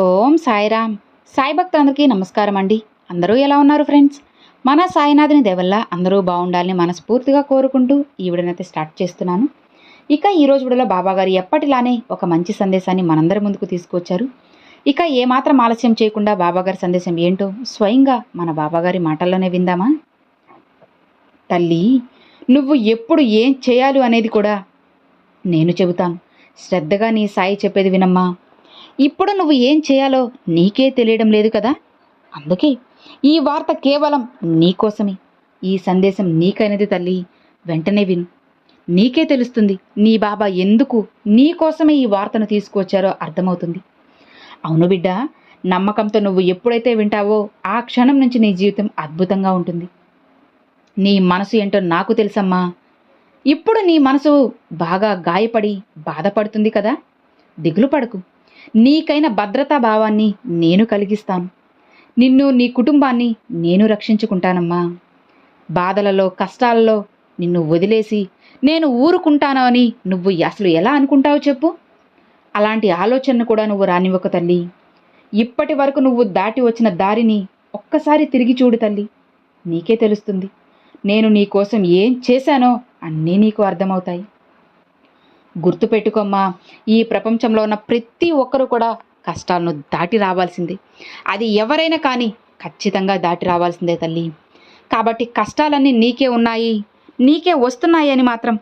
ఓం సాయిరామ్. సాయి భక్తులందరికీ నమస్కారం అండి. అందరూ ఎలా ఉన్నారు ఫ్రెండ్స్? మన సాయినాథుని దేవల్ల అందరూ బాగుండాలని మనస్ఫూర్తిగా కోరుకుంటూ ఈ విడనైతే స్టార్ట్ చేస్తున్నాను. ఇక ఈరోజు విడలో బాబాగారు ఎప్పటిలానే ఒక మంచి సందేశాన్ని మనందరి ముందుకు తీసుకొచ్చారు ఇక ఏమాత్రం ఆలస్యం చేయకుండా బాబాగారి సందేశం ఏంటో స్వయంగా మన బాబాగారి మాటల్లోనే విందామా? తల్లి నువ్వు ఎప్పుడు ఏం చేయాలి అనేది కూడా నేను చెబుతాను. శ్రద్ధగా నీ సాయి చెప్పేది వినమ్మా. ఇప్పుడు నువ్వు ఏం చేయాలో నీకే తెలియడం లేదు కదా? అందుకే ఈ వార్త కేవలం నీకోసమే ఈ సందేశం నీకైనది తల్లి. వెంటనే విను. నీకే తెలుస్తుంది నీ బాబా ఎందుకు నీకోసమే ఈ వార్తను తీసుకువచ్చారో అర్థమవుతుంది. అవును బిడ్డ నమ్మకంతో నువ్వు ఎప్పుడైతే వింటావో ఆ క్షణం నుంచి నీ జీవితం అద్భుతంగా ఉంటుంది. నీ మనసు ఏంటో నాకు తెలుసమ్మా. ఇప్పుడు నీ మనసు బాగా గాయపడి బాధపడుతుంది కదా? దిగులు పడకు. నీకైన భద్రతా భావాన్ని నేను కలిగిస్తాను నిన్ను నీ కుటుంబాన్ని నేను రక్షించుకుంటానమ్మా. బాధలలో కష్టాలలో నిన్ను వదిలేసి నేను ఊరుకుంటాను అని నువ్వు అసలు ఎలా అనుకుంటావు చెప్పు. అలాంటి ఆలోచనను కూడా నువ్వు రానివ్వక తల్లి. ఇప్పటి వరకు నువ్వు దాటి వచ్చిన దారిని ఒక్కసారి తిరిగి చూడు తల్లి. నీకే తెలుస్తుంది. నేను నీ కోసం ఏం చేశానో అన్నీ నీకు అర్థమవుతాయి. గుర్తుపెట్టుకోమ్మా. ఈ ప్రపంచంలో ఉన్న ప్రతి ఒక్కరూ కూడా కష్టాలను దాటి రావాల్సిందే. అది ఎవరైనా కానీ ఖచ్చితంగా దాటి రావాల్సిందే తల్లి. కాబట్టి కష్టాలన్నీ నీకే ఉన్నాయి. నీకే వస్తున్నాయి అని మాత్రం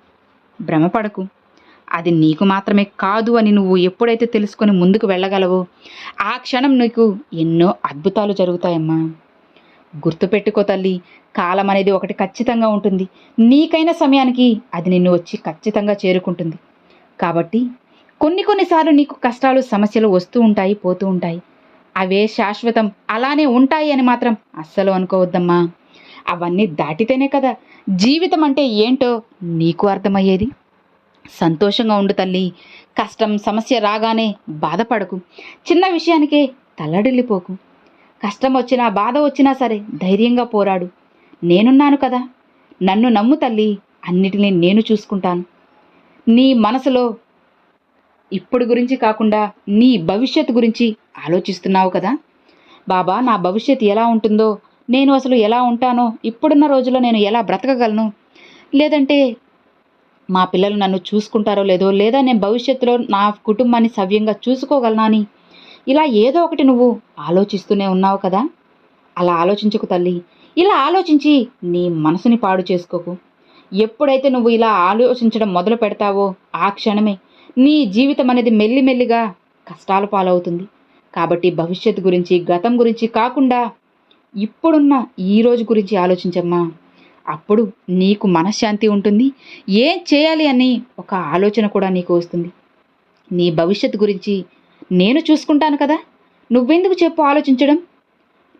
భ్రమపడకు. అది నీకు మాత్రమే కాదు అని నువ్వు ఎప్పుడైతే తెలుసుకొని ముందుకు వెళ్ళగలవో ఆ క్షణం నీకు ఎన్నో అద్భుతాలు జరుగుతాయమ్మా. గుర్తుపెట్టుకో తల్లి కాలం అనేది ఒకటి ఖచ్చితంగా ఉంటుంది. నీకైన సమయానికి అది నిన్ను వచ్చి ఖచ్చితంగా చేరుకుంటుంది. కాబట్టి కొన్ని కొన్నిసార్లు నీకు కష్టాలు సమస్యలు వస్తూ ఉంటాయి పోతూ ఉంటాయి. అవే శాశ్వతం. అలానే ఉంటాయి అని మాత్రం అస్సలు అనుకోవద్దమ్మా. అవన్నీ దాటితేనే కదా. జీవితం అంటే ఏంటో నీకు అర్థమయ్యేది? సంతోషంగా ఉండు తల్లి. కష్టం సమస్య రాగానే బాధపడకు. చిన్న విషయానికే తల్లడిల్లిపోకు. కష్టం వచ్చినా బాధ వచ్చినా సరే ధైర్యంగా పోరాడు. నేనున్నాను కదా. నన్ను నమ్ము తల్లి. అన్నిటినీ నేను చూసుకుంటాను. నీ మనసులో ఇప్పుడు గురించి కాకుండా నీ భవిష్యత్తు గురించి ఆలోచిస్తున్నావు కదా? బాబా నా భవిష్యత్తు ఎలా ఉంటుందో నేను అసలు ఎలా ఉంటానో ఇప్పుడున్న రోజుల్లో నేను ఎలా బ్రతకగలను? లేదంటే మా పిల్లలు నన్ను చూసుకుంటారో లేదో లేదా నేను భవిష్యత్తులో నా కుటుంబాన్ని సవ్యంగా చూసుకోగలనా అని? ఇలా ఏదో ఒకటి నువ్వు ఆలోచిస్తూనే ఉన్నావు కదా? అలా ఆలోచించకు తల్లి. ఇలా ఆలోచించి నీ మనసుని పాడు చేసుకోకు. ఎప్పుడైతే నువ్వు ఇలా ఆలోచించడం మొదలు పెడతావో ఆ క్షణమే నీ జీవితం అనేది మెల్లిమెల్లిగా కష్టాల పాలవుతుంది. కాబట్టి భవిష్యత్తు గురించి గతం గురించి కాకుండా ఇప్పుడున్న ఈ రోజు గురించి ఆలోచించమ్మా. అప్పుడు నీకు మనశ్శాంతి ఉంటుంది. ఏం చేయాలి అని ఒక ఆలోచన కూడా నీకు వస్తుంది. నీ భవిష్యత్తు గురించి నేను చూసుకుంటాను కదా? నువ్వెందుకు చెప్పు ఆలోచించడం?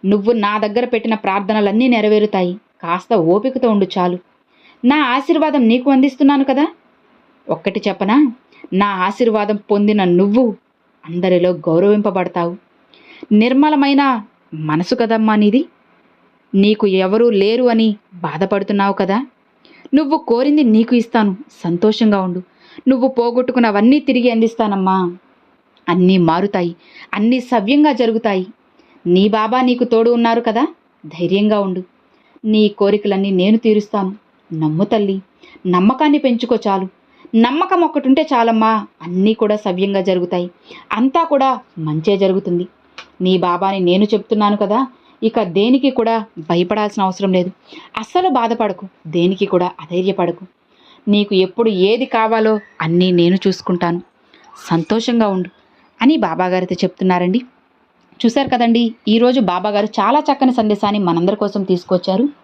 నువ్వు నా దగ్గర పెట్టిన ప్రార్థనలన్నీ నెరవేరుతాయి. కాస్త ఓపికతో ఉండు చాలు. నా ఆశీర్వాదం నీకు అందిస్తున్నాను కదా? ఒక్కటి చెప్పనా? నా ఆశీర్వాదం పొందిన నువ్వు అందరిలో గౌరవింపబడతావు. నిర్మలమైన మనసు కదమ్మా నీది. నీకు ఎవరూ లేరు అని బాధపడుతున్నావు కదా? నువ్వు కోరింది నీకు ఇస్తాను. సంతోషంగా ఉండు. నువ్వు పోగొట్టుకున్నవన్నీ తిరిగి అందిస్తానమ్మా. అన్నీ మారుతాయి. అన్నీ సవ్యంగా జరుగుతాయి. నీ బాబా నీకు తోడు ఉన్నారు కదా? ధైర్యంగా ఉండు. నీ కోరికలన్నీ నేను తీరుస్తాను. నమ్ము తల్లి నమ్మకాన్ని పెంచుకో చాలు. నమ్మకం ఒక్కటుంటే చాలమ్మా అన్నీ కూడా సవ్యంగా జరుగుతాయి. అంతా కూడా మంచే జరుగుతుంది. నీ బాబాని నేను చెప్తున్నాను కదా ఇక దేనికి కూడా భయపడాల్సిన అవసరం లేదు. అస్సలు బాధపడకు దేనికి కూడా అధైర్యపడకు. నీకు ఎప్పుడు ఏది కావాలో అన్నీ నేను చూసుకుంటాను. సంతోషంగా ఉండు అని బాబాగారితో చెప్తున్నారండి. చూశారు కదండి ఈరోజు బాబాగారు చాలా చక్కని సందేశాన్ని మనందరి కోసం తీసుకొచ్చారు.